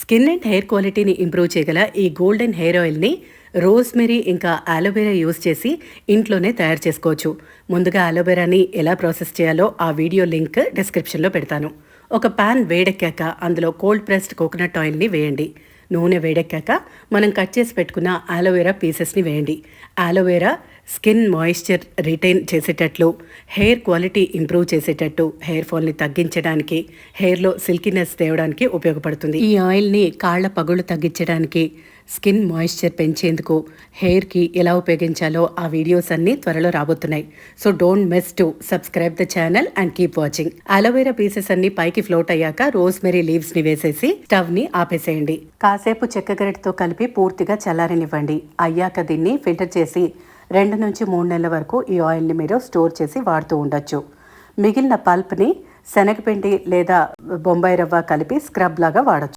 Skin and hair క్వాలిటీని improve చేయగల ఈ గోల్డెన్ హెయిర్ ఆయిల్ని రోజ్మెరీ ఇంకా అలోవెరా యూస్ చేసి ఇంట్లోనే తయారు చేసుకోవచ్చు. ముందుగా అలోవెరాని ఎలా ప్రాసెస్ చేయాలో ఆ వీడియో లింక్ డిస్క్రిప్షన్లో పెడతాను. ఒక పాన్ వేడెక్కాక అందులో కోల్డ్ ప్రెస్డ్ కోకోనట్ ఆయిల్ని వేయండి. నూనె వేడెక్కాక మనం కట్ చేసి పెట్టుకున్న ఆలోవేరా పీసెస్ని వేయండి. Aloe vera skin moisture retain చేసేటట్లు hair quality improve చేసేటట్టు హెయిర్ ఫాల్ని తగ్గించడానికి హెయిర్లో సిల్కినెస్ తేవడానికి ఉపయోగపడుతుంది. ఈ ఆయిల్ని కాళ్ళ పగుళ్ళు తగ్గించడానికి స్కిన్ మాయిశ్చర్ పెంచేందుకు హెయిర్కి ఎలా ఉపయోగించాలో ఆ వీడియోస్ అన్నీ త్వరలో రాబోతున్నాయి. So don't miss to subscribe the channel and keep watching aloe vera pieces అన్ని పైకి ఫ్లోట్ అయ్యాక రోస్మెరీ లీవ్స్ని వేసేసి స్టవ్ని ఆపేసేయండి ఆపేసేయండి. కాసేపు చెక్క గరిటతో కలిపి పూర్తిగా చల్లారనివ్వండి. అయ్యాక దీన్ని ఫిల్టర్ చేసి రెండు నుంచి మూడు నెలల వరకు ఈ ఆయిల్ని మీరు స్టోర్ చేసి వాడుతూ ఉండొచ్చు. మిగిలిన పల్ప్ని శనగపిండి లేదా బొంబాయి రవ్వ కలిపి స్క్రబ్ లాగా వాడచ్చు.